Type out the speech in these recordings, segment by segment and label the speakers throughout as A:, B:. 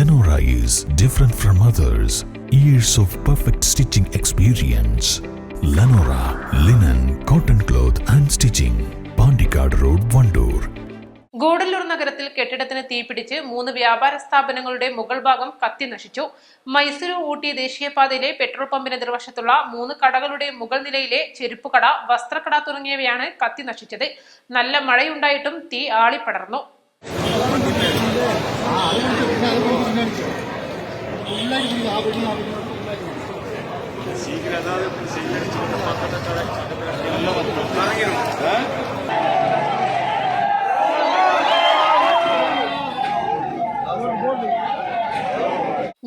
A: is different from others. Years of perfect stitching experience. Lenora linen, cotton cloth and stitching. Pandikad Road, Vandoor.
B: Gudalur നഗരത്തിൽ കെട്ടിടത്തിന് തീപിടിച്ച് മൂന്ന് വ്യാപാര സ്ഥാപനങ്ങളുടെ മുകൾ ഭാഗം കത്തി നശിച്ചു മൈസൂരു ഊട്ടി ദേശീയപാതയിലെ പെട്രോൾ പമ്പിന് എതിർവശത്തുള്ള മൂന്ന് കടകളുടെ മുകൾ നിലയിലെ ചെരുപ്പുകട വസ്ത്രക്കട തുടങ്ങിയവയാണ് കത്തി നശിച്ചത് നല്ല മഴയുണ്ടായിട്ടും തീ ആളിപ്പടർന്നു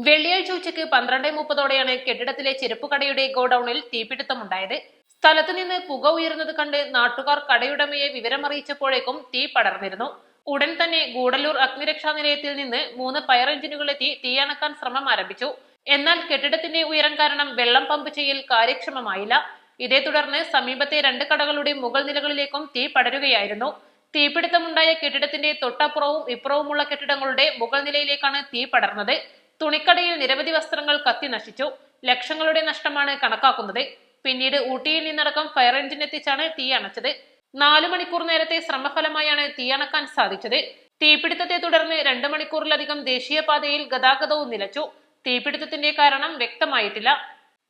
B: വെള്ളിയാഴ്ച ഉച്ചയ്ക്ക് പന്ത്രണ്ട് മുപ്പതോടെയാണ് കെട്ടിടത്തിലെ ചെരുപ്പുകടയുടെ ഗോഡൌണിൽ തീപിടുത്തമുണ്ടായത്. സ്ഥലത്തുനിന്ന് പുക ഉയരുന്നത് കണ്ട് നാട്ടുകാർ കടയുടമയെ വിവരമറിയിച്ചപ്പോഴേക്കും തീ പടർന്നിരുന്നു. ഉടൻ തന്നെ ഗൂഡല്ലൂർ അഗ്നിരക്ഷാ നിലയത്തിൽ നിന്ന് മൂന്ന് ഫയർ എഞ്ചിനുകളെത്തി തീയണക്കാൻ ശ്രമം ആരംഭിച്ചു. എന്നാൽ കെട്ടിടത്തിന്റെ ഉയരം കാരണം വെള്ളം പമ്പ് ചെയ്യൽ കാര്യക്ഷമമായില്ല. ഇതേ തുടർന്ന് സമീപത്തെ രണ്ട് കടകളുടെ മുകൾ നിലകളിലേക്കും തീ പടരുകയായിരുന്നു. തീപിടുത്തമുണ്ടായ കെട്ടിടത്തിന്റെ തൊട്ടപ്പുറവും ഇപ്പുറവുമുള്ള കെട്ടിടങ്ങളുടെ മുകൾ നിലയിലേക്കാണ് തീ പടർന്നത്. തുണിക്കടയിൽ നിരവധി വസ്ത്രങ്ങൾ കത്തി നശിച്ചു. ലക്ഷങ്ങളുടെ നഷ്ടമാണ് കണക്കാക്കുന്നത്. പിന്നീട് ഊട്ടിയിൽ നിന്നടക്കം ഫയർ എഞ്ചിൻ എത്തിച്ചാണ് തീ അണച്ചത്. നാലു മണിക്കൂർ നേരത്തെ ശ്രമഫലമായാണ് തീ അണക്കാൻ സാധിച്ചത്. തീപിടുത്തത്തെ തുടർന്ന് രണ്ടു മണിക്കൂറിലധികം ദേശീയപാതയിൽ ഗതാഗതവും നിലച്ചു. തീപിടുത്തത്തിന്റെ കാരണം വ്യക്തമായിട്ടില്ല.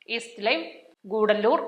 B: East live Gudalur.